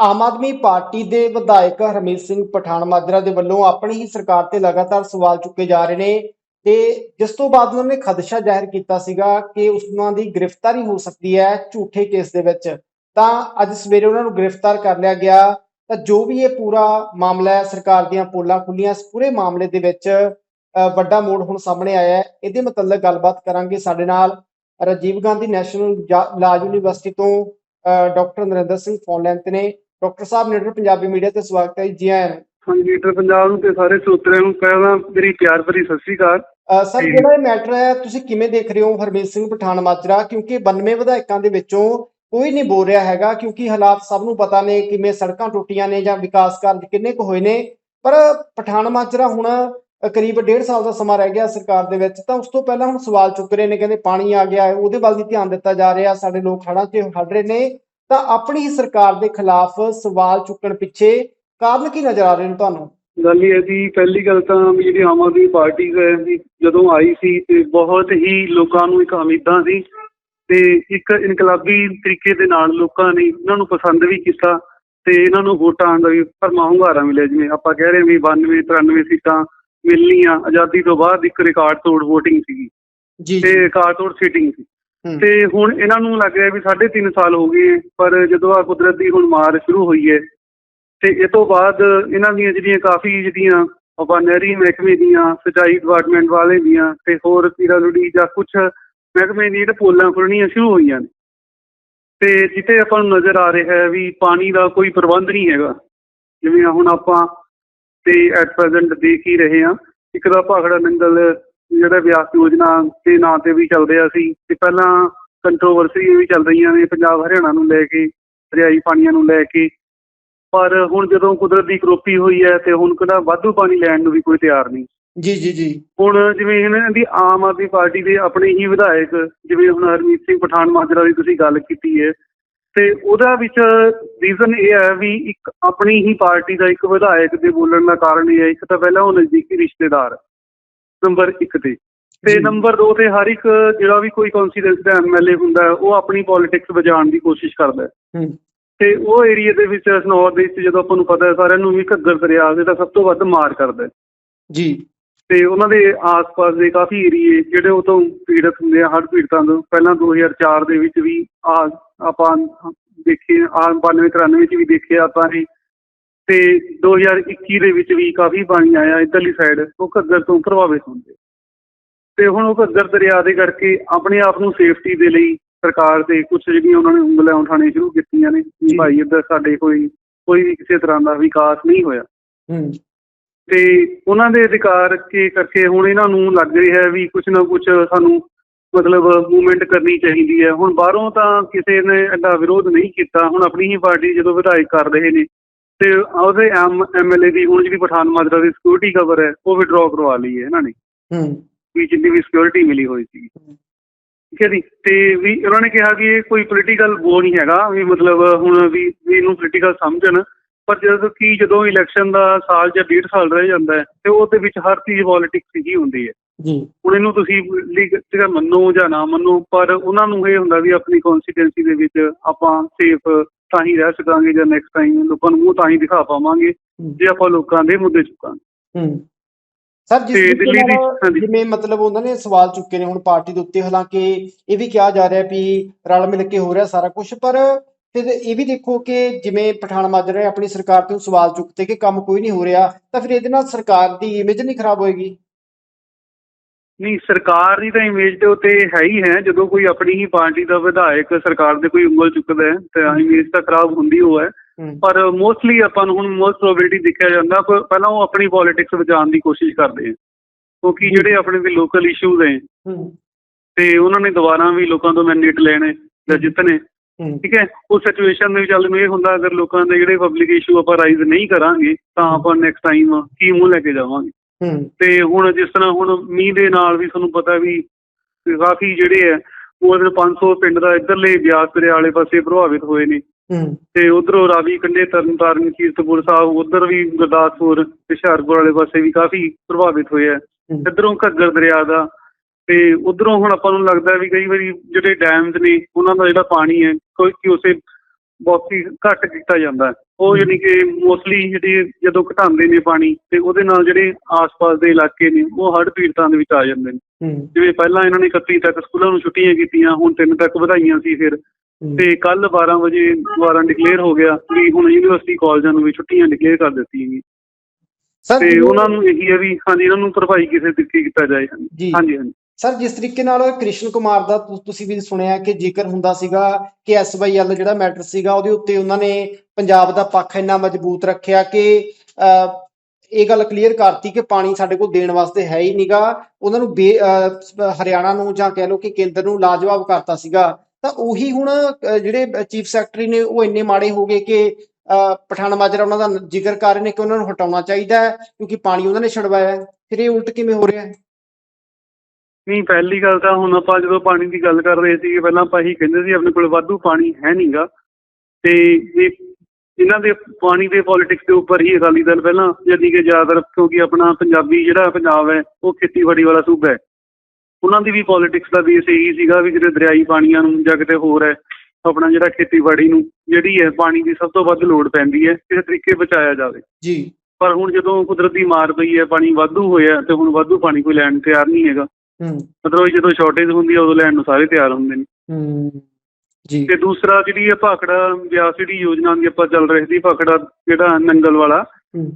Aam Aadmi party ਦੇ ਵਿਧਾਇਕ ਹਰਮੀਤ ਸਿੰਘ ਪਠਾਨ ਮਾਜਰਾ ਦੇ ਵੱਲੋਂ ਆਪਣੀ ਹੀ ਸਰਕਾਰ ਤੇ ਲਗਾਤਾਰ ਸਵਾਲ ਚੁੱਕੇ ਜਾ ਰਹੇ ਨੇ ਤੇ ਜਿਸ ਤੋਂ ਬਾਅਦ ਉਹਨਾਂ ਨੇ ਖਦਸ਼ਾ ਜ਼ਾਹਿਰ ਕੀਤਾ ਸੀਗਾ ਕਿ ਉਹਨਾਂ ਦੀ ਗ੍ਰਿਫਤਾਰੀ ਹੋ ਸਕਦੀ ਹੈ ਝੂਠੇ ਕੇਸ ਦੇ ਵਿੱਚ। ਤਾਂ ਅੱਜ ਸਵੇਰੇ ਉਹਨਾਂ ਨੂੰ ਗ੍ਰਿਫਤਾਰ ਕਰ ਲਿਆ ਗਿਆ। ਤਾਂ ਜੋ ਵੀ ਇਹ ਪੂਰਾ ਮਾਮਲਾ ਹੈ, ਸਰਕਾਰ ਦੀਆਂ ਪੋਲਾਂ ਖੁੱਲੀਆਂ ਇਸ ਪੂਰੇ ਮਾਮਲੇ ਦੇ ਵਿੱਚ ਵੱਡਾ ਮੋੜ ਹੁਣ ਸਾਹਮਣੇ ਆਇਆ ਹੈ। ਇਹਦੇ ਮਤਲਬ ਗੱਲਬਾਤ ਕਰਾਂਗੇ ਸਾਡੇ ਨਾਲ Rajiv Gandhi national law university ਤੋਂ doctor Narinder Singh phone line ਨੇ। ਡਾਕਟਰ ਸਾਹਿਬ ਨੀਡਰ ਪੰਜਾਬੀ ਮੀਡੀਆ ਤੇ ਸਵਾਗਤ ਹੈ ਜੀ ਆਇਆਂ ਨੂੰ। ਹਾਂਜੀ ਲੀਡਰ ਪੰਜਾਬ ਨੂੰ ਤੇ ਸਾਰੇ ਸਰੋਤਿਆਂ ਨੂੰ ਪਹਿਲਾਂ ਮੇਰੀ ਪਿਆਰ ਭਰੀ ਸਤਿ ਸ੍ਰੀ ਅਕਾਲ ਸਰ। ਜਿਹੜਾ ਇਹ ਮੈਟਰ ਹੈ ਤੁਸੀਂ ਕਿਵੇਂ ਦੇਖ ਰਹੇ ਹੋ ਹਰਮੀਤ ਸਿੰਘ ਪਠਾਨ ਮਾਜਰਾ ਕਿਉਂਕਿ 92 ਵਿਧਾਇਕਾਂ ਦੇ ਵਿੱਚੋਂ ਕੋਈ ਨਹੀਂ ਬੋਲ ਰਿਹਾ ਹੈਗਾ ਕਿਉਂਕਿ ਹਾਲਾਤ ਸਭ ਨੂੰ ਪਤਾ ਨੇ ਕਿਵੇਂ ਸੜਕਾਂ ਟੁੱਟੀਆਂ ਨੇ ਜਾਂ ਵਿਕਾਸ ਕਾਰਜ ਕਿੰਨੇ ਕੁ ਹੋਏ ਨੇ ਪਰ ਪਠਾਨ ਮਾਜਰਾ ਹੁਣ ਕਰੀਬ 1.5 ਸਾਲ ਦਾ ਸਮਾਂ ਰਹਿ ਗਿਆ ਸਰਕਾਰ ਦੇ ਵਿੱਚ ਤਾਂ ਉਸ ਤੋਂ ਪਹਿਲਾਂ ਹੁਣ ਸਵਾਲ ਚੁੱਕ ਰਹੇ ਨੇ ਕਹਿੰਦੇ ਪਾਣੀ ਆ ਗਿਆ ਉਹਦੇ ਵੱਲ ਵੀ ਧਿਆਨ ਦਿੱਤਾ ਜਾ ਰਿਹਾ ਸਾਡੇ ਲੋਕ ਹੜ੍ਹਾਂ 'ਚ ਹੜ ਰਹੇ ਨੇ ਤਾਂ ਆਪਣੀ ਹੀ ਸਰਕਾਰ ਦੇ ਖਿਲਾਫ ਸਵਾਲ ਚੁੱਕਣ ਪਿੱਛੇ ਕਾਰਨ ਕੀ ਨਜ਼ਰ ਆ ਰਹੇ ਨੇ ਤੁਹਾਨੂੰ ਗੱਲ ਇਹ ਹੈ ਜੀ ਪਹਿਲੀ ਗੱਲ ਤਾਂ ਵੀ ਜਿਹੜੀ ਆਮ ਆਦਮੀ ਪਾਰਟੀ ਹੈ ਵੀ ਜਦੋਂ ਆਈ ਸੀ ਤੇ ਬਹੁਤ ਹੀ ਲੋਕਾਂ ਨੂੰ ਇੱਕ ਉਮੀਦਾਂ ਸੀ ਤੇ ਇੱਕ ਇਨਕਲਾਬੀ ਤਰੀਕੇ ਦੇ ਨਾਲ ਲੋਕਾਂ ਨੇ ਇਹਨਾਂ ਨੂੰ ਪਸੰਦ ਵੀ ਕੀਤਾ ਤੇ ਇਹਨਾਂ ਨੂੰ ਵੋਟਾਂ ਦਾ ਵੀ ਭਰਮਾ ਹੁੰਗਾਰਾ ਮਿਲਿਆ ਜਿਵੇਂ ਆਪਾਂ ਕਹਿ ਰਹੇ ਹਾਂ ਵੀ 92 93 ਸੀਟਾਂ ਮਿਲਣੀਆਂ ਆਜ਼ਾਦੀ ਤੋਂ ਬਾਅਦ ਇੱਕ ਰਿਕਾਰਡ ਤੋੜ VOTING ਸੀਗੀ ਜੀ ਤੇ ਰਿਕਾਰਡ ਤੋੜ ਸੀਟਿੰਗ ਸੀ। ਤੇ ਹੁਣ ਇਹਨਾਂ ਨੂੰ ਲੱਗ ਰਿਹਾ ਵੀ 3.5 ਸਾਲ ਹੋ ਗਏ, ਪਰ ਜਦੋਂ ਆ ਕੁਦਰਤ ਦੀ ਹੁਣ ਮਾਰ ਸ਼ੁਰੂ ਹੋਈ ਹੈ, ਤੇ ਇਹ ਤੋਂ ਬਾਅਦ ਇਹਨਾਂ ਦੀਆਂ ਜਿਹੜੀਆਂ ਕਾਫੀ ਜਿਹੜੀਆਂ ਆਪਾਂ ਨਹਿਰੀ ਮਹਿਕਮੇ ਦੀਆਂ, ਸਿੰਚਾਈ ਡਿਪਾਰਟਮੈਂਟ ਵਾਲੇ ਦੀਆਂ ਤੇ ਹੋਰ ਪੀਡਬਲਯੂਡੀ ਜਾਂ ਕੁਝ ਮਹਿਕਮੇ ਦੀ ਜਿਹੜੇ ਪੋਲਾਂ ਖੁੱਲਣੀਆਂ ਸ਼ੁਰੂ ਹੋਈਆਂ ਨੇ। ਤੇ ਜਿੱਥੇ ਆਪਾਂ ਨੂੰ ਨਜ਼ਰ ਆ ਰਿਹਾ ਹੈ ਵੀ ਪਾਣੀ ਦਾ ਕੋਈ ਪ੍ਰਬੰਧ ਨਹੀਂ ਹੈਗਾ, ਜਿਵੇਂ ਹੁਣ ਆਪਾਂ ਤੇ ਐਟ ਪ੍ਰੈਜ਼ੈਂਟ ਦੇਖ ਹੀ ਰਹੇ ਹਾਂ, ਇੱਕ ਦਾ ਭਾਖੜਾ ਨੰਗਲ ਜਿਹੜਾ ਵਿਆਸ ਯੋਜਨਾ ਦੇ ਨਾਂ ਤੇ ਵੀ ਚੱਲ ਰਿਹਾ ਸੀ ਤੇ ਪਹਿਲਾਂ ਕੰਟਰੋਵਰਸੀ ਵੀ ਚੱਲ ਰਹੀਆਂ ਨੇ ਪੰਜਾਬ ਹਰਿਆਣਾ ਨੂੰ ਲੈ ਕੇ ਦਰਿਆਈ ਪਾਣੀਆਂ ਨੂੰ ਲੈ ਕੇ ਪਰ ਹੁਣ ਜਦੋਂ ਕੁਦਰਤ ਦੀ ਕਰੋਪੀ ਹੋਈ ਹੈ ਤੇ ਹੁਣ ਕਿਹੜਾ ਵਾਧੂ ਪਾਣੀ ਲੈਣ ਨੂੰ ਵੀ ਕੋਈ ਤਿਆਰ ਨਹੀਂ। ਜੀ ਜੀ ਜੀ। ਹੁਣ ਜਿਵੇਂ ਇਹਨਾਂ ਦੀ ਆਮ ਆਦਮੀ ਪਾਰਟੀ ਦੇ ਆਪਣੇ ਹੀ ਵਿਧਾਇਕ ਜਿਵੇਂ ਹੁਣ ਹਰਮੀਤ ਸਿੰਘ ਪਠਾਨ ਮਾਜਰਾ ਦੀ ਤੁਸੀਂ ਗੱਲ ਕੀਤੀ ਹੈ ਤੇ ਉਹਦਾ ਵਿੱਚ ਰੀਜ਼ਨ ਇਹ ਹੈ ਵੀ ਇੱਕ ਆਪਣੀ ਹੀ ਪਾਰਟੀ ਦਾ ਇੱਕ ਵਿਧਾਇਕ ਦੇ ਬੋਲਣ ਦਾ ਕਾਰਨ ਇਹ ਹੈ ਇੱਕ ਤਾਂ ਪਹਿਲਾਂ ਉਹ ਨਜ਼ਦੀਕੀ ਰਿਸ਼ਤੇਦਾਰ। ਨੰਬਰ 1 ਤੇ। ਤੇ। ਨੰਬਰ 2 ਤੇ ਹਰ ਇੱਕ ਜਿਹੜਾ ਵੀ ਕੋਈ ਕੌਂਸੀਡੈਂਸ ਦਾ ਐਮਐਲਏ ਹੁੰਦਾ ਉਹ ਆਪਣੀ ਪੋਲਿਟਿਕਸ ਵਜਾਉਣ ਦੀ ਕੋਸ਼ਿਸ਼ ਕਰਦਾ ਤੇ ਉਹ ਏਰੀਆ ਦੇ ਵਿੱਚ ਸਨੌਰ ਦੇ ਵਿੱਚ ਜਦੋਂ ਆਪਾਂ ਨੂੰ ਪਤਾ ਹੈ ਸਾਰਿਆਂ ਨੂੰ ਵੀ ਘੱਗਰ ਦਰਿਆ ਦੇ ਤਾਂ ਸਭ ਤੋਂ ਵੱਧ ਮਾਰ ਕਰਦਾ ਹੈ। ਜੀ। ਤੇ ਉਹਨਾਂ ਦੇ ਆਸ-ਪਾਸ ਦੇ ਕਾਫੀ ਏਰੀਏ ਜਿਹੜੇ ਉਹ ਤੋਂ ਪੀੜਤ ਹੁੰਦੇ ਆ ਹੜ੍ਹ ਪੀੜਤਾਂ ਤੋਂ। ਪਹਿਲਾਂ 2004 ਦੇ ਵਿੱਚ ਵੀ ਆ ਆਪਾਂ ਦੇਖੇ ਆ 92 93 ਵਿੱਚ ਵੀ ਦੇਖਿਆ ਆਪਾਂ ਨੇ। ਤੇ 2021 ਦੇ ਵਿੱਚ ਵੀ ਕਾਫੀ ਪਾਣੀ ਆਇਆ ਇੱਧਰਲੀ ਸਾਈਡ ਉਹ ਘੱਗਰ ਤੋਂ ਪ੍ਰਭਾਵਿਤ ਹੁੰਦੇ। ਤੇ ਹੁਣ ਉਹ ਘੱਗਰ ਦਰਿਆ ਦੇ ਕਰਕੇ ਆਪਣੇ ਆਪ ਨੂੰ ਸੇਫਟੀ ਦੇ ਲਈ ਸਰਕਾਰ ਦੇ ਕੁਝ ਜਿਹੜੀਆਂ ਉਹਨਾਂ ਨੇ ਉਂਗਲਾਂ ਉਠਾਉਣੀਆਂ ਸ਼ੁਰੂ ਕੀਤੀਆਂ ਨੇ। ਕਿ ਭਾਈ ਇੱਧਰ ਸਾਡੇ ਕੋਈ ਕੋਈ ਵੀ ਕਿਸੇ ਤਰ੍ਹਾਂ ਦਾ ਵਿਕਾਸ ਨਹੀਂ ਹੋਇਆ। ਤੇ ਉਹਨਾਂ ਦੇ ਅਧਿਕਾਰ ਕੇ ਕਰਕੇ ਹੁਣ ਇਹਨਾਂ ਨੂੰ ਲੱਗ ਰਿਹਾ ਹੈ ਵੀ ਕੁਝ ਨਾ ਕੁਝ ਸਾਨੂੰ ਮਤਲਬ ਮੂਵਮੈਂਟ ਕਰਨੀ ਚਾਹੀਦੀ ਹੈ। ਹੁਣ ਬਾਹਰੋਂ ਤਾਂ ਕਿਸੇ ਨੇ ਐਡਾ ਵਿਰੋਧ ਨਹੀਂ ਕੀਤਾ। ਹੁਣ ਆਪਣੀ ਹੀ ਪਾਰਟੀ ਜਦੋਂ ਵਿਧਾਇਕ ਕਰ ਰਹੇ ਨੇ ਤੇ ਉਹਦੇ ਐਮ ਐਮਐਲਏ ਦੀ ਹੁਣ ਜਿਹੜੀ ਪਠਾਨ ਮਾਜਰਾ ਦੀ ਸਿਕਿਉਰਿਟੀ ਕਵਰ ਹੈ ਉਹ ਵਿਡਰਾਅ ਕਰਵਾ ਲਈ ਹੈ ਇਹਨਾਂ ਨੇ ਹੂੰ। ਵੀ ਜਿੰਨੀ ਵੀ ਸਿਕਿਉਰਿਟੀ ਮਿਲੀ ਹੋਈ ਸੀ। ਠੀਕ ਹੈ ਜੀ? ਤੇ ਵੀ ਉਹਨਾਂ ਨੇ ਕਿਹਾ ਕਿ ਇਹ ਕੋਈ ਪੋਲੀਟੀਕਲ ਬੋ ਨਹੀਂ ਹੈਗਾ ਵੀ ਮਤਲਬ ਹੁਣ ਵੀ ਵੀ ਇਹਨੂੰ ਪੋਲੀਟੀਕਲ ਸਮਝਣ। ਪਰ ਜਦੋਂ ਕੀ ਜਦੋਂ ਇਲੈਕਸ਼ਨ ਦਾ ਸਾਲ ਜਾਂ ਡੇਢ ਸਾਲ ਰਹਿ ਜਾਂਦਾ ਹੈ ਤੇ ਉਹਦੇ ਵਿੱਚ ਹਰ ਚੀਜ਼ ਪੋਲਿਟਿਕਸ ਹੀ ਹੁੰਦੀ ਹੈ। ਜੀ। ਹੁਣ ਇਹਨੂੰ ਤੁਸੀਂ ਲੀਗਲ ਮੰਨੋ ਜਾਂ ਨਾ ਮੰਨੋ ਪਰ ਉਹਨਾਂ ਨੂੰ ਇਹ ਹੁੰਦਾ ਵੀ ਆਪਣੀ ਕਨਸਟੀਟੈਂਸੀ ਦੇ ਵਿੱਚ ਆਪਾਂ ਸੇਫ ਤਾਂ ਹੀ ਰਹਿ ਸਕਾਂਗੇ ਜਾਂ ਨੈਕਸਟ ਟਾਈਮ ਲੋਕਾਂ ਨੂੰ ਤਾਂ ਹੀ ਦਿਖਾ ਪਾਵਾਂਗੇ ਜੇ ਆਪਾਂ ਲੋਕਾਂ ਦੇ ਮੁੱਦੇ ਚੁੱਕਾਂਗੇ। ਹੂੰ। ਸਰ ਜਿਸ। ਜਿਵੇਂ ਮਤਲਬ ਉਹਨਾਂ ਨੇ ਸਵਾਲ ਚੁੱਕੇ ਨੇ ਹੁਣ ਪਾਰਟੀ ਦੇ ਉੱਤੇ ਹਾਲਾਂਕਿ ਇਹ ਵੀ ਕਿਹਾ ਜਾ ਰਿਹਾ ਵੀ ਰਲ ਮਿਲ ਕੇ ਹੋ ਰਿਹਾ ਸਾਰਾ ਕੁਝ ਪਰ ਫਿਰ ਇਹ ਵੀ ਦੇਖੋ ਕਿ ਜਿਵੇਂ ਪਠਾਨ ਮਾਜਰਾ ਨੇ ਆਪਣੀ ਸਰਕਾਰ ਤੋਂ ਸਵਾਲ ਚੁੱਕਤੇ ਕਿ ਕੰਮ ਕੋਈ ਨਹੀਂ ਹੋ ਰਿਹਾ ਤਾਂ ਫਿਰ ਇਹਦੇ ਨਾਲ ਸਰਕਾਰ ਦੀ ਇਮੇਜ ਨਹੀਂ ਖਰਾਬ ਹੋਏਗੀ? ਨਹੀਂ ਸਰਕਾਰ ਦੀ ਤਾਂ ਇਮੇਜ ਤੇ ਉੱਤੇ ਹੈ ਹੀ ਹੈ ਜਦੋਂ ਕੋਈ ਆਪਣੀ ਹੀ ਪਾਰਟੀ ਦਾ ਵਿਧਾਇਕ ਸਰਕਾਰ ਦੇ ਕੋਈ ਉਂਗਲ ਚੁੱਕਦਾ ਹੈ ਤਾਂ ਇਮੇਜ ਤਾਂ ਖਰਾਬ ਹੁੰਦੀ ਹੋ ਹੈ। ਹੂੰ। ਪਰ ਮੋਸਟਲੀ ਆਪਾਂ ਨੂੰ ਹੁਣ ਮੋਸਟ ਪ੍ਰੋਬੇਬਿਲਿਟੀ ਦੇਖਿਆ ਜਾਂਦਾ ਪਹਿਲਾਂ ਉਹ ਆਪਣੀ ਪੋਲਿਟਿਕਸ ਬਚਾਉਣ ਦੀ ਕੋਸ਼ਿਸ਼ ਕਰਦੇ ਆ। ਕਿਉਂਕਿ। ਜਿਹੜੇ ਆਪਣੇ ਦੇ ਲੋਕਲ ਇਸ਼ੂਜ਼ ਹੂੰ। ਤੇ ਉਹਨਾਂ ਨੇ ਦੁਬਾਰਾ ਵੀ ਲੋਕਾਂ ਤੋਂ ਮੈਂਡੇਟ ਲੈਣੇ ਜਾਂ ਜਿੱਤਣੇ। ਹੂੰ। ਠੀਕ ਹੈ? ਉਸ ਸਿਚੁਏਸ਼ਨ ਦੇ ਵਿੱਚ ਚੱਲ ਨੂੰ ਇਹ ਹੁੰਦਾ ਅਗਰ ਲੋਕਾਂ ਦੇ ਜਿਹੜੇ ਪਬਲਿਕ ਇਸ਼ੂ ਆਪਾਂ ਰਾਈਜ਼ ਨਹੀਂ ਕਰਾਂਗੇ ਤਾਂ ਆਪਾਂ ਨੈਕਸਟ ਟਾਈਮ ਕੀ ਮੂੰਹ ਲੈ ਕੇ ਜਾਵਾਂਗੇ। ਤੇ ਹੁਣ ਜਿਸ ਤਰ੍ਹਾਂ ਹੁਣ ਮੀਂਹ ਦੇ ਨਾਲ ਵੀ ਤੁਹਾਨੂੰ ਪਤਾ ਵੀ ਕਾਫੀ ਜਿਹੜੇ ਆ ਉਹ ਅਦਰ 500 ਪਿੰਡ ਦਾ ਇੱਧਰਲੇ ਬਿਆਸ ਦਰਿਆ ਵਾਲੇ ਪਾਸੇ ਪ੍ਰਭਾਵਿਤ ਹੋਏ ਨੇ। ਤੇ ਉਧਰੋਂ ਰਾਵੀ ਕੰਢੇ ਤਰਨਤਾਰਨ ਕੀਰਤਪੁਰ ਸਾਹਿਬ ਉਧਰ ਵੀ ਗੁਰਦਾਸਪੁਰ ਹੁਸ਼ਿਆਰਪੁਰ ਵਾਲੇ ਪਾਸੇ ਵੀ ਕਾਫੀ ਪ੍ਰਭਾਵਿਤ ਹੋਏ ਆ। ਇੱਧਰੋਂ ਘੱਗਰ ਦਰਿਆ ਦਾ ਤੇ ਉਧਰੋਂ ਹੁਣ ਆਪਾਂ ਨੂੰ ਲੱਗਦਾ ਵੀ ਕਈ ਵਾਰੀ ਜਿਹੜੇ ਡੈਮਸ ਨੇ ਉਹਨਾਂ ਦਾ ਜਿਹੜਾ ਪਾਣੀ ਹੈ ਕੋਈ ਕਿ ਉਸੇ ਬਹੁਤ ਹੀ ਘੱਟ ਕੀਤਾ ਜਾਂਦਾ। ਹੈ ਉਹ ਯਾਨੀ ਕਿ ਮੋਸਟਲੀ ਜਿਹੜੀ ਜਦੋਂ ਘਟਾਉਂਦੇ ਨੇ ਪਾਣੀ ਤੇ ਉਹਦੇ ਨਾਲ ਜਿਹੜੇ ਆਸ-ਪਾਸ ਦੇ ਇਲਾਕੇ ਨੇ ਉਹ ਹੜ੍ਹ ਪੀੜਤਾਂ ਦੇ ਵਿੱਚ ਆ ਜਾਂਦੇ ਨੇ। ਜਿਵੇਂ ਪਹਿਲਾਂ ਇਹਨਾਂ ਨੇ 31 ਤੱਕ ਸਕੂਲਾਂ ਨੂੰ ਛੁੱਟੀਆਂ ਕੀਤੀਆਂ ਹੁਣ 3 ਤੱਕ ਵਧਾਈਆਂ ਸੀ ਫਿਰ। ਤੇ ਕੱਲ 12 ਵਜੇ ਦੁਬਾਰਾ ਡਿਕਲੇਅਰ ਹੋ ਗਿਆ ਵੀ ਹੁਣ ਯੂਨੀਵਰਸਿਟੀ ਕਾਲਜਾਂ ਨੂੰ ਵੀ ਛੁੱਟੀਆਂ ਡਿਕਲੇਅਰ ਕਰ ਦਿੱਤੀਆਂ ਗਈਆਂ। ਤੇ ਉਹਨਾਂ ਨੂੰ ਇਹੀ ਹੈ ਵੀ ਹਾਂਜੀ ਇਹਨਾਂ ਨੂੰ ਭਰਪਾਈ ਕਿਸੇ ਤਰੀਕੇ ਕੀਤਾ ਜਾਏ। ਹਾਂਜੀ ਹਾਂਜੀ। ਸਰ ਜਿਸ ਤਰੀਕੇ ਨਾਲ ਕ੍ਰਿਸ਼ਨ ਕੁਮਾਰ ਦਾ ਤੁਸੀਂ ਵੀ ਸੁਣਿਆ ਕਿ ਜ਼ਿਕਰ ਹੁੰਦਾ ਸੀਗਾ ਕਿ ਐਸਵਾਈਐਲ ਜਿਹੜਾ ਮੈਟਰ ਸੀਗਾ ਉਹਦੇ ਉੱਤੇ ਉਹਨਾਂ ਨੇ ਪੰਜਾਬ ਦਾ ਪੱਖ ਇੰਨਾ ਮਜ਼ਬੂਤ ਰੱਖਿਆ ਕਿ ਇਹ ਗੱਲ ਕਲੀਅਰ ਕਰਤੀ ਕਿ ਪਾਣੀ ਸਾਡੇ ਕੋਲ ਦੇਣ ਵਾਸਤੇ ਹੈ ਹੀ ਨਹੀਂਗਾ ਉਹਨਾਂ ਨੂੰ ਬੇ ਹਰਿਆਣਾ ਨੂੰ ਜਾਂ ਕਹਿ ਲਓ ਕਿ ਕੇਂਦਰ ਨੂੰ ਲਾਜਵਾਬ ਕਰਤਾ ਸੀਗਾ। ਤਾਂ ਉਹੀ ਹੁਣ ਜਿਹੜੇ ਚੀਫ ਸੈਕਟਰੀ ਨੇ ਉਹ ਇੰਨੇ ਮਾੜੇ ਹੋ ਗਏ ਕਿ ਅਹ, ਪਠਾਨ ਮਾਜਰਾ ਉਹਨਾਂ ਦਾ ਜ਼ਿਕਰ ਕਰ ਰਹੇ ਨੇ ਕਿ ਉਹਨਾਂ ਨੂੰ ਹਟਾਉਣਾ ਚਾਹੀਦਾ ਹੈ ਕਿਉਂਕਿ ਪਾਣੀ ਉਹਨਾਂ ਨੇ ਛਡਵਾਇਆ ਫਿਰ ਇਹ ਉਲਟ ਕਿਵੇਂ ਹੋ ਰਿਹਾ ਹੈ? ਨਹੀਂ ਪਹਿਲੀ ਗੱਲ ਤਾਂ ਹੁਣ ਆਪਾਂ ਜਦੋਂ ਪਾਣੀ ਦੀ ਗੱਲ ਕਰ ਰਹੇ ਸੀ ਪਹਿਲਾਂ ਆਪਾਂ ਇਹੀ ਕਹਿੰਦੇ ਸੀ ਆਪਣੇ ਕੋਲ ਵਾਧੂ ਪਾਣੀ ਹੈ ਨਹੀਂਗਾ ਤੇ ਇਹ ਇਹਨਾਂ ਦੇ ਪਾਣੀ ਦੇ ਪੋਲਿਟਿਕਸ ਦੇ ਉੱਪਰ ਹੀ ਅਕਾਲੀ ਦਲ ਪਹਿਲਾਂ ਯਾਨੀ ਕਿ ਜ਼ਿਆਦਾਤਰ ਕਿਉਂਕਿ ਆਪਣਾ ਪੰਜਾਬੀ ਜਿਹੜਾ ਪੰਜਾਬ ਹੈ ਉਹ ਖੇਤੀਬਾੜੀ ਵਾਲਾ ਸੂਬਾ ਹੈ। ਉਹਨਾਂ ਦੀ ਵੀ ਪੋਲਿਟਿਕਸ ਦਾ ਬੇਸ ਇਹੀ ਸੀਗਾ ਵੀ ਕਿਤੇ ਦਰਿਆਈ ਪਾਣੀਆਂ ਨੂੰ ਜਾਂ ਕਿਤੇ ਹੋਰ ਹੈ ਆਪਣਾ ਜਿਹੜਾ ਖੇਤੀਬਾੜੀ ਨੂੰ ਜਿਹੜੀ ਹੈ ਪਾਣੀ ਦੀ ਸਭ ਤੋਂ ਵੱਧ ਲੋੜ ਪੈਂਦੀ ਹੈ ਕਿਸੇ ਤਰੀਕੇ ਬਚਾਇਆ ਜਾਵੇ। ਜੀ। ਪਰ ਹੁਣ ਜਦੋਂ ਕੁਦਰਤੀ ਮਾਰ ਪਈ ਹੈ ਪਾਣੀ ਵਾਧੂ ਹੋਇਆ ਤੇ ਹੁਣ ਵਾਧੂ ਪਾਣੀ ਕੋਈ ਲੈਣ ਤਿਆਰ ਨਹੀਂ ਹੈਗਾ। ਮਤਲਬ ਜਦੋਂ ਸ਼ਾਰਟੇਜ ਹੁੰਦੀ ਹੈ ਉਦੋਂ ਲੈਣ ਨੂੰ ਸਾਰੇ ਤਿਆਰ ਹੁੰਦੇ ਨੇ। ਹੂੰ ਜੀ। ਤੇ ਦੂਸਰਾ ਜਿਹੜੀ ਹੈ ਭਾਖੜਾ ਬਿਆਸ ਜਿਹੜੀ ਯੋਜਨਾ ਦੀ ਆਪਾਂ ਚੱਲ ਰਹੇ ਸੀ ਭਾਖੜਾ ਜਿਹੜਾ ਨੰਗਲ ਵਾਲਾ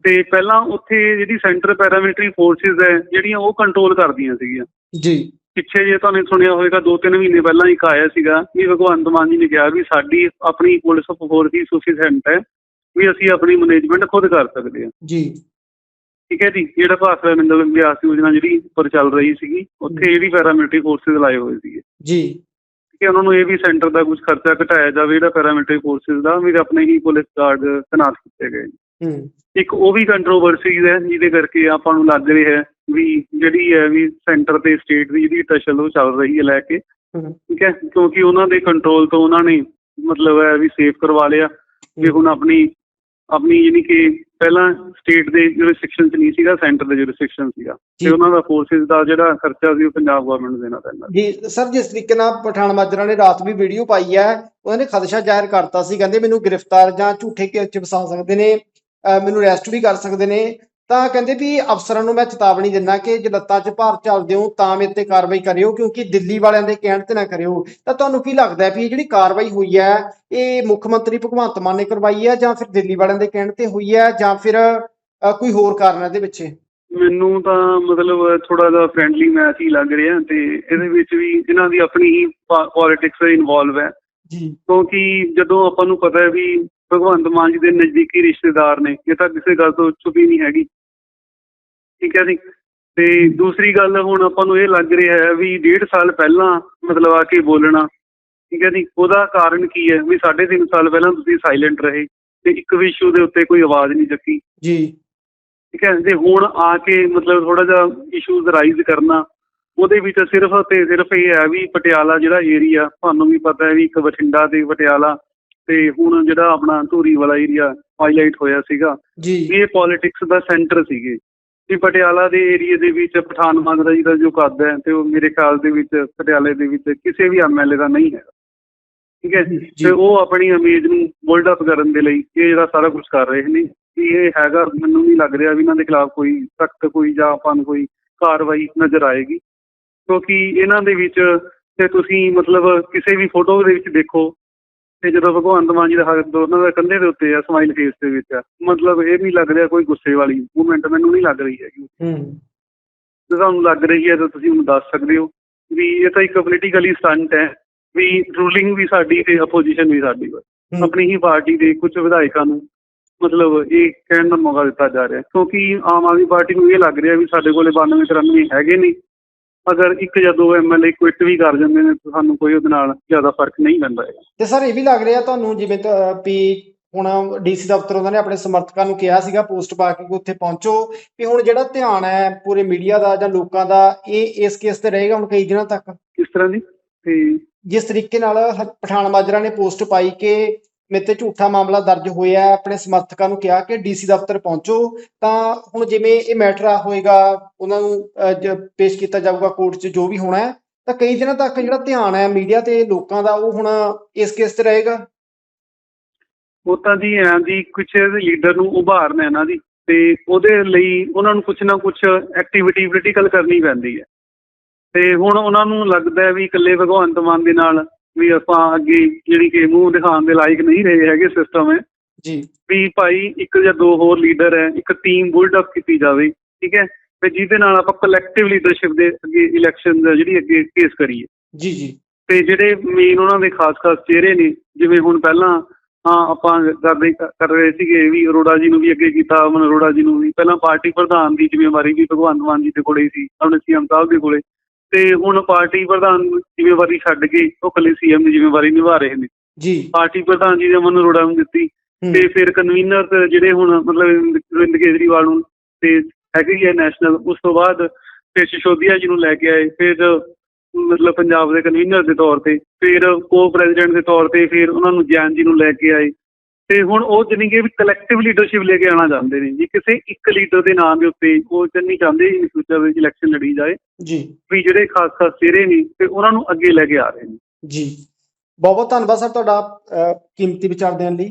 ਤੇ ਪਹਿਲਾਂ ਉੱਥੇ ਜਿਹੜੀ ਸੈਂਟਰ ਪੈਰਾਮਿਲਟਰੀ ਫੋਰਸਿਸ ਹੈ ਜਿਹੜੀਆਂ ਉਹ ਕੰਟਰੋਲ ਕਰਦੀਆਂ ਸੀਗੀਆਂ। ਜੀ। ਪਿੱਛੇ ਜੇ ਤੁਹਾਨੂੰ ਸੁਣਿਆ ਹੋਵੇਗਾ ਦੋ ਤਿੰਨ ਮਹੀਨੇ ਪਹਿਲਾਂ ਇੱਕ ਆਇਆ ਸੀਗਾ ਵੀ ਭਗਵੰਤ ਮਾਨ ਜੀ ਨੇ ਕਿਹਾ ਵੀ ਸਾਡੀ ਆਪਣੀ ਪੁਲਿਸ ਫੋਰਸ ਹੀ ਸੁਫੀਸ਼ੈਂਟ ਹੈ ਵੀ ਅਸੀਂ ਆਪਣੀ ਮੈਨੇਜਮੈਂਟ ਖੁਦ ਕਰ ਸਕਦੇ ਹਾਂ। ਜੀ। ਠੀਕ ਹੈ ਜੀ ਜਿਹੜਾ ਭਾਖੜਾ ਨੰਗਲ ਬਿਆਸ ਯੋਜਨਾ ਜਿਹੜੀ ਉੱਪਰ ਚੱਲ ਰਹੀ ਸੀਗੀ ਉੱਥੇ ਜਿਹੜੀ ਪੈਰਾਮਿਲਟਰੀ ਫੋਰਸਿਸ ਲਾਏ ਹੋਏ ਸੀਗੇ। ਜੀ। ਕਿ ਉਹਨਾਂ ਨੂੰ ਇਹ ਵੀ ਸੈਂਟਰ ਦਾ ਕੁਝ ਖਰਚਾ ਘਟਾਇਆ ਜਾਵੇ ਜਿਹੜਾ ਪੈਰਾਮਿਲਟਰੀ ਫੋਰਸਿਸ ਦਾ ਵੀ ਆਪਣੇ ਹੀ ਪੁਲਿਸ ਗਾਰਡ ਤੈਨਾਤ ਕੀਤੇ ਗਏ। ਹੂੰ। ਇੱਕ ਉਹ ਵੀ ਕੰਟਰੋਵਰਸੀ ਹੈ ਜਿਹਦੇ ਕਰਕੇ ਆਪਾਂ ਨੂੰ ਲੱਗ ਰਿਹਾ ਹੈ ਵੀ ਜਿਹੜੀ ਹੈ ਵੀ ਸੈਂਟਰ ਤੇ ਸਟੇਟ ਦੀ ਜਿਹੜੀ ਟਸ਼ਲ ਉਹ ਚੱਲ ਰਹੀ ਹੈ ਲੈ ਕੇ। ਹੂੰ। ਠੀਕ ਹੈ ਕਿਉਂਕਿ ਉਹਨਾਂ ਦੇ ਕੰਟਰੋਲ ਤੋਂ ਉਹਨਾਂ ਨੇ ਮਤਲਬ ਹੈ ਵੀ ਸੇਫ ਕਰਵਾ ਲਿਆ ਵੀ ਹੁਣ ਆਪਣੀ ਆਪਣੀ ਯਾਨੀ ਕਿ ਪਹਿਲਾਂ ਸਟੇਟ ਦੇ ਜੁਰਿਸਡਿਕਸ਼ਨ ਚ ਨਹੀਂ ਸੀਗਾ ਸੈਂਟਰ ਦੇ ਜੁਰਿਸਡਿਕਸ਼ਨ ਸੀਗਾ। ਤੇ ਉਹਨਾਂ ਦਾ ਫੋਰਸਿਸ ਦਾ ਜਿਹੜਾ ਖਰਚਾ ਸੀ ਉਹ ਪੰਜਾਬ ਗਵਰਨਮੈਂਟ ਨੂੰ ਦੇਣਾ ਪੈਂਦਾ ਜੀ ਸਰ ਜਿਸ ਤਰੀਕੇ ਨਾਲ ਪਠਾਨ ਮਾਜਰਾ ਨੇ ਰਾਤ ਵੀ ਵੀਡੀਓ ਪਾਈ ਹੈ ਉਹਨਾਂ ਨੇ ਖਦਸ਼ਾ ਜ਼ਾਹਿਰ ਕਰਤਾ ਸੀ ਕਹਿੰਦੇ ਮੈਨੂੰ ਗ੍ਰਿਫਤਾਰ ਜਾਂ ਝੂਠੇ ਕੇਸ 'ਚ ਫਸਾ ਸਕਦੇ ਨੇ ਮੈਨੂੰ ਅਰੈਸਟ ਵੀ ਕਰ ਸਕਦੇ ਨੇ। ਤਾਂ ਕਹਿੰਦੇ ਵੀ ਅਫਸਰਾਂ ਨੂੰ ਮੈਂ ਚੇਤਾਵਨੀ ਦਿੰਦਾ ਕਿ ਜੇ ਲੱਤਾਂ 'ਚ ਭਾਰ ਚੱਲਦੇ ਹੋ ਤਾਂ ਮੇਰੇ ਤੇ ਕਾਰਵਾਈ ਕਰਿਓ ਕਿਉਂਕਿ ਦਿੱਲੀ ਵਾਲਿਆਂ ਦੇ ਕਹਿਣ ਤੇ ਨਾ ਕਰਿਓ। ਤਾਂ ਤੁਹਾਨੂੰ ਕੀ ਲੱਗਦਾ ਵੀ ਜਿਹੜੀ ਕਾਰਵਾਈ ਹੋਈ ਹੈ ਇਹ ਮੁੱਖ ਮੰਤਰੀ ਭਗਵੰਤ ਮਾਨ ਨੇ ਕਰਵਾਈ ਹੈ ਜਾਂ ਫਿਰ ਦਿੱਲੀ ਵਾਲਿਆਂ ਦੇ ਕਹਿਣ ਤੇ ਹੋਈ ਹੈ ਜਾਂ ਫਿਰ ਕੋਈ ਹੋਰ ਕਾਰਨ ਹੈ ਇਹਦੇ ਪਿੱਛੇ ਮੈਨੂੰ ਤਾਂ ਮਤਲਬ ਥੋੜਾ ਜਿਹਾ ਫ੍ਰੈਂਡਲੀ ਮੈਚ ਹੀ ਲੱਗ ਰਿਹਾ ਤੇ ਇਹਦੇ ਵਿੱਚ ਵੀ ਇਹਨਾਂ ਦੀ ਆਪਣੀ ਹੀ ਪੋਲਿਟਿਕਸ ਇਨਵੋਲਵ ਹੈ। ਜੀ। ਕਿਉਂਕਿ ਜਦੋਂ ਆਪਾਂ ਨੂੰ ਪਤਾ ਹੈ ਵੀ ਭਗਵੰਤ ਮਾਨ ਜੀ ਦੇ ਨਜ਼ਦੀਕੀ ਰਿਸ਼ਤੇਦਾਰ ਨੇ ਇਹ ਤਾਂ ਕਿਸੇ ਗੱਲ ਤੋਂ ਛੁਪੀ ਨਹੀਂ ਹੈਗੀ। ਠੀਕ ਹੈ ਜੀ? ਤੇ ਦੂਸਰੀ ਗੱਲ ਹੁਣ ਆਪਾਂ ਨੂੰ ਇਹ ਲੱਗ ਰਿਹਾ ਹੈ ਵੀ ਡੇਢ ਸਾਲ ਪਹਿਲਾਂ ਮਤਲਬ ਆ ਕੇ ਬੋਲਣਾ ਠੀਕ ਹੈ ਜੀ? ਉਹਦਾ ਕਾਰਨ ਕੀ ਹੈ? ਵੀ ਸਾਢੇ ਤਿੰਨ ਸਾਲ ਪਹਿਲਾਂ ਤੁਸੀਂ ਸਾਇਲੈਂਟ ਰਹੇ ਤੇ ਇੱਕ ਵੀ ਇਸ਼ੂ ਦੇ ਉੱਤੇ ਕੋਈ ਆਵਾਜ਼ ਨਹੀਂ ਚੱਕੀ। ਜੀ। ਠੀਕ ਹੈ? ਤੇ ਹੁਣ ਆ ਕੇ ਮਤਲਬ ਥੋੜਾ ਜਿਹਾ ਇਸ਼ੂਜ਼ ਰਾਈਜ਼ ਕਰਨਾ ਉਹਦੇ ਵਿੱਚ ਸਿਰਫ ਤੇ ਸਿਰਫ ਇਹ ਹੈ ਵੀ ਪਟਿਆਲਾ ਜਿਹੜਾ ਏਰੀਆ ਤੁਹਾਨੂੰ ਵੀ ਪਤਾ ਹੈ ਵੀ ਇੱਕ ਬਠਿੰਡਾ ਤੇ ਪਟਿਆਲਾ ਤੇ ਹੁਣ ਜਿਹੜਾ ਆਪਣਾ ਧੂਰੀ ਵਾਲਾ ਏਰੀਆ ਹਾਈਲਾਈਟ ਹੋਇਆ ਸੀਗਾ ਜੀ। ਇਹ ਪੋਲਿਟਿਕਸ ਦਾ ਸੈਂਟਰ ਸੀਗੇ। ਵੀ ਪਟਿਆਲਾ ਦੇ ਏਰੀਆ ਦੇ ਵਿੱਚ ਪਠਾਨ ਮਾਜਰਾ ਜੀ ਦਾ ਜੋ ਕੱਦ ਹੈ ਤੇ ਉਹ ਮੇਰੇ ਖਿਆਲ ਦੇ ਵਿੱਚ ਪਟਿਆਲੇ ਦੇ ਵਿੱਚ ਕਿਸੇ ਵੀ ਐਮਐਲਏ ਦਾ ਨਹੀਂ ਹੈਗਾ। ਠੀਕ ਹੈ ਜੀ। ਤੇ ਉਹ ਆਪਣੀ ਇਮੇਜ ਨੂੰ ਬਿਲਡ ਅਪ ਕਰਨ ਦੇ ਲਈ ਇਹ ਜਿਹੜਾ ਸਾਰਾ ਕੁਝ ਕਰ ਰਹੇ ਨੇ। ਇਹ ਹੈਗਾ ਮੈਨੂੰ ਨਹੀਂ ਲੱਗ ਰਿਹਾ ਵੀ ਇਹਨਾਂ ਦੇ ਖਿਲਾਫ ਕੋਈ ਸਖਤ ਕੋਈ ਜਾਂ ਆਪਾਂ ਨੂੰ ਕੋਈ ਕਾਰਵਾਈ ਨਜ਼ਰ ਆਏਗੀ। ਕਿਉਂਕਿ ਇਹਨਾਂ ਦੇ ਵਿੱਚ ਤੇ ਤੁਸੀਂ ਮਤਲਬ ਕਿਸੇ ਵੀ ਫੋਟੋ ਦੇ ਵਿੱਚ ਦੇਖੋ ਤੇ ਜਦੋਂ ਭਗਵੰਤ ਮਾਨ ਜੀ ਦਾ ਹੱਥ ਉਹਨਾਂ ਦਾ ਕੰਧੇ ਦੇ ਉੱਤੇ ਆ ਸਮਾਈਲ ਫੇਸ ਦੇ ਵਿੱਚ ਆ ਮਤਲਬ ਇਹ ਨਹੀਂ ਲੱਗ ਰਿਹਾ ਕੋਈ ਗੁੱਸੇ ਵਾਲੀ ਮੂਵਮੈਂਟ ਮੈਨੂੰ ਨਹੀਂ ਲੱਗ ਰਹੀ ਹੈਗੀ। ਹੂੰ। ਜੇ ਤੁਹਾਨੂੰ ਲੱਗ ਰਹੀ ਹੈ ਤਾਂ ਤੁਸੀਂ ਮੈਨੂੰ ਦੱਸ ਸਕਦੇ ਹੋ ਵੀ ਇਹ ਤਾਂ ਇੱਕ ਪੋਲੀਟੀਕਲੀ ਸਟੰਟ ਹੈ ਵੀ ਰੂਲਿੰਗ ਵੀ ਸਾਡੀ ਤੇ ਅਪੋਜੀਸ਼ਨ ਵੀ ਸਾਡੀ ਵਾ। ਹੂੰ। ਆਪਣੀ ਹੀ ਪਾਰਟੀ ਦੇ ਕੁਝ ਵਿਧਾਇਕਾਂ ਨੂੰ ਮਤਲਬ ਇਹ ਕਹਿਣ ਦਾ ਮੌਕਾ ਦਿੱਤਾ ਜਾ ਰਿਹਾ। ਕਿਉਂਕਿ ਆਮ ਆਦਮੀ ਪਾਰਟੀ ਨੂੰ ਇਹ ਲੱਗ ਰਿਹਾ ਵੀ ਸਾਡੇ ਕੋਲੇ 92 93 ਹੈਗੇ ਨੇ ਅਗਰ ਇੱਕ ਜਾਂ ਦੋ ਐਮਐਲਏ ਕੁਇਟ ਵੀ ਕਰ ਜਾਂਦੇ ਨੇ ਤਾਂ ਸਾਨੂੰ ਕੋਈ ਉਹਦੇ ਨਾਲ ਜ਼ਿਆਦਾ ਫ਼ਰਕ ਨਹੀਂ ਪੈਂਦਾ ਹੈ ਤੇ ਸਰ ਇਹ ਵੀ ਲੱਗ ਰਿਹਾ ਤੁਹਾਨੂੰ ਜਿਵੇਂ ਵੀ ਹੁਣ ਡੀਸੀ ਦਫ਼ਤਰ ਉਹਨਾਂ ਨੇ ਆਪਣੇ ਸਮਰਥਕਾਂ ਨੂੰ ਕਿਹਾ ਸੀਗਾ ਪੋਸਟ ਪਾ ਕੇ ਕਿ ਉੱਥੇ ਪਹੁੰਚੋ ਵੀ ਹੁਣ ਜਿਹੜਾ ਧਿਆਨ ਹੈ ਪੂਰੇ ਮੀਡੀਆ ਦਾ ਜਾਂ ਲੋਕਾਂ ਦਾ ਇਹ ਇਸ ਕੇਸ ਤੇ ਰਹੇਗਾ ਹੁਣ ਕਈ ਦਿਨਾਂ ਤੱਕ? ਕਿਸ ਤਰ੍ਹਾਂ ਦੀ ਤੇ ਜਿਸ ਤਰੀਕੇ ਨਾਲ ਪਠਾਨ ਮਾਜਰਾ ਨੇ ਪੋਸਟ ਪਾਈ ਕਿ ਮੇਰੇ ਤੇ ਝੂਠਾ ਮਾਮਲਾ ਦਰਜ ਹੋਇਆ ਆਪਣੇ ਸਮਰਥਕਾਂ ਨੂੰ ਕਿਹਾ ਕਿ ਡੀਸੀ ਦਫ਼ਤਰ ਪਹੁੰਚੋ। ਤਾਂ ਹੁਣ ਜਿਵੇਂ ਇਹ ਮੈਟਰ ਆ ਹੋਏਗਾ, ਉਹਨਾਂ ਨੂੰ ਪੇਸ਼ ਕੀਤਾ ਜਾਊਗਾ ਕੋਰਟ 'ਚ ਜੋ ਵੀ ਹੋਣਾ ਹੈ। ਤਾਂ ਕਈ ਦਿਨਾਂ ਤੱਕ ਜਿਹੜਾ ਧਿਆਨ ਹੈ ਮੀਡੀਆ ਤੇ ਲੋਕਾਂ ਦਾ, ਉਹ ਹੁਣ ਇਸ ਕੇਸ ਤੇ ਰਹੇਗਾ। ਉਹ ਤਾਂ ਜੀ ਐਂ ਜੀ, ਕੁਛ ਲੀਡਰ ਨੂੰ ਉਭਾਰਨਾ ਹੈ ਨਾ ਤੇ ਉਹਦੇ ਲਈ ਉਹਨਾਂ ਨੂੰ ਕੁਛ ਨਾ ਕੁਛ ਐਕਟੀਵਿਟੀ ਪੋਲੀਟੀਕਲ ਕਰਨੀ ਪੈਂਦੀ ਹੈ। ਤੇ ਹੁਣ ਉਹਨਾਂ ਨੂੰ ਲੱਗਦਾ ਵੀ ਇਕੱਲੇ ਭਗਵੰਤ ਮਾਨ ਦੇ ਨਾਲ ਵੀ ਆਪਾਂ ਅੱਗੇ ਜਿਹੜੀ ਕਿ ਮੂੰਹ ਦਿਖਾਉਣ ਦੇ ਲਾਇਕ ਨਹੀਂ ਰਹੇ ਹੈਗੇ ਸਿਸਟਮ ਹੈ ਜੀ। ਵੀ ਭਾਈ ਇੱਕ ਜਾਂ ਦੋ ਹੋਰ ਲੀਡਰ ਹੈ ਇੱਕ ਟੀਮ ਬਿਲਡ ਅਪ ਕੀਤੀ ਜਾਵੇ ਠੀਕ ਹੈ? ਤੇ ਜਿਹਦੇ ਨਾਲ ਆਪਾਂ ਕਲੈਕਟਿਵ ਲੀਡਰਸ਼ਿਪ ਦੇ ਅੱਗੇ ਇਲੈਕਸ਼ਨ ਜਿਹੜੀ ਅੱਗੇ ਕੇਸ ਕਰੀਏ। ਜੀ ਜੀ। ਤੇ ਜਿਹੜੇ ਮੇਨ ਉਹਨਾਂ ਦੇ ਖਾਸ-ਖਾਸ ਚਿਹਰੇ ਨੇ ਜਿਵੇਂ ਹੁਣ ਪਹਿਲਾਂ ਹਾਂ ਆਪਾਂ ਕਰਦੇ ਕਰ ਰਹੇ ਸੀਗੇ ਵੀ ਅਰੋੜਾ ਜੀ ਨੂੰ ਵੀ ਅੱਗੇ ਕੀਤਾ ਅਮਨ ਅਰੋੜਾ ਜੀ ਨੂੰ ਵੀ। ਪਹਿਲਾਂ ਪਾਰਟੀ ਪ੍ਰਧਾਨ ਦੀ ਜ਼ਿੰਮੇਵਾਰੀ ਵੀ ਭਗਵੰਤ ਮਾਨ ਜੀ ਦੇ ਕੋਲੇ ਸੀ ਆਪਣੇ ਸੀਐਮ ਸਾਹਿਬ ਦੇ ਕੋਲੇ। ਤੇ ਹੁਣ ਪਾਰਟੀ ਪ੍ਰਧਾਨ ਜ਼ਿੰਮੇਵਾਰੀ ਛੱਡ ਕੇ ਉਹ ਇਕੱਲੇ ਸੀਐਮ ਦੀ ਜ਼ਿੰਮੇਵਾਰੀ ਨਿਭਾ ਰਹੇ ਨੇ। ਜੀ। ਪਾਰਟੀ ਪ੍ਰਧਾਨ ਜੀ ਨੇ ਅਮਨ ਅਰੋੜਾ ਨੂੰ ਦਿੱਤੀ ਤੇ ਫਿਰ ਕਨਵੀਨਰ ਜਿਹੜੇ ਹੁਣ ਮਤਲਬ ਅਰਵਿੰਦ ਕੇਜਰੀਵਾਲ ਨੂੰ ਤੇ ਹੈਗੇ ਹੀ ਹੈ ਨੈਸ਼ਨਲ ਉਸ ਤੋਂ ਬਾਅਦ ਫਿਰ ਸਿਸੋਦੀਆ ਜੀ ਨੂੰ ਲੈ ਕੇ ਆਏ ਫਿਰ ਮਤਲਬ ਪੰਜਾਬ ਦੇ ਕਨਵੀਨਰ ਦੇ ਤੌਰ ਤੇ ਫਿਰ ਕੋ ਪ੍ਰੈਜ਼ੀਡੈਂਟ ਦੇ ਤੌਰ ਤੇ ਫਿਰ ਉਹਨਾਂ ਨੂੰ ਜੈਨ ਜੀ ਨੂੰ ਲੈ ਕੇ ਆਏ। ਤੇ ਹੁਣ ਉਹ ਜਾਣੀ ਕਿ ਵੀ ਕਲੈਕਟਿਵ ਲੀਡਰਸ਼ਿਪ ਲੈ ਕੇ ਆਉਣਾ ਚਾਹੁੰਦੇ ਨੇ ਜੀ। ਕਿਸੇ ਇੱਕ ਲੀਡਰ ਦੇ ਨਾਮ ਦੇ ਉੱਤੇ ਉਹ ਨਹੀਂ ਚਾਹੁੰਦੇ ਇਨ ਫਿਊਚਰ ਵਿੱਚ ਇਲੈਕਸ਼ਨ ਲੜੀ ਜਾਏ। ਜੀ। ਵੀ ਜਿਹੜੇ ਖਾਸ ਖਾਸ ਚਿਹਰੇ ਨੇ ਤੇ ਉਹਨਾਂ ਨੂੰ ਅੱਗੇ ਲੈ ਕੇ ਆ ਰਹੇ ਨੇ। ਜੀ। ਬਹੁਤ ਬਹੁਤ ਧੰਨਵਾਦ ਸਰ ਤੁਹਾਡਾ ਕੀਮਤੀ ਵਿਚਾਰ ਦੇਣ ਲਈ।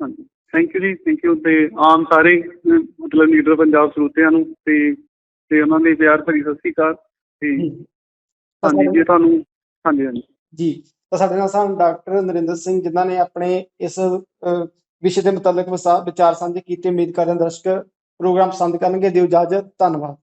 ਹਾਂਜੀ। ਥੈਂਕ ਯੂ ਜੀ। ਥੈਂਕ ਯੂ ਤੇ ਆਮ ਸਾਰੇ ਮਤਲਬ ਲੀਡਰ ਪੰਜਾਬ ਸਰੋਤਿਆਂ ਨੂੰ ਤੇ ਤੇ ਉਹਨਾਂ ਦੇ ਪਿਆਰ ਭਰੀ ਸਤਿ ਸ਼੍ਰੀ ਅਕਾਲ। ਤੇ ਹਾਂਜੀ ਜੇ ਤੁਹਾਨੂੰ ਹਾਂਜੀ ਹਾਂਜੀ। ਜੀ। ਤਾਂ ਸਾਡੇ ਨਾਲ ਸਨ ਡਾਕਟਰ ਨਰਿੰਦਰ ਸਿੰਘ, ਜਿਨ੍ਹਾਂ ਨੇ ਆਪਣੇ ਇਸ ਵਿਸ਼ੇ ਦੇ ਮੁਤਲਕ ਵਿਚਾਰ ਸਾਂਝੇ ਕੀਤੇ। ਉਮੀਦ ਕਰਦੇ ਹਾਂ ਦਰਸ਼ਕ ਪ੍ਰੋਗਰਾਮ ਪਸੰਦ ਕਰਨਗੇ। ਦਿਓ ਇਜਾਜ਼ਤ। ਧੰਨਵਾਦ।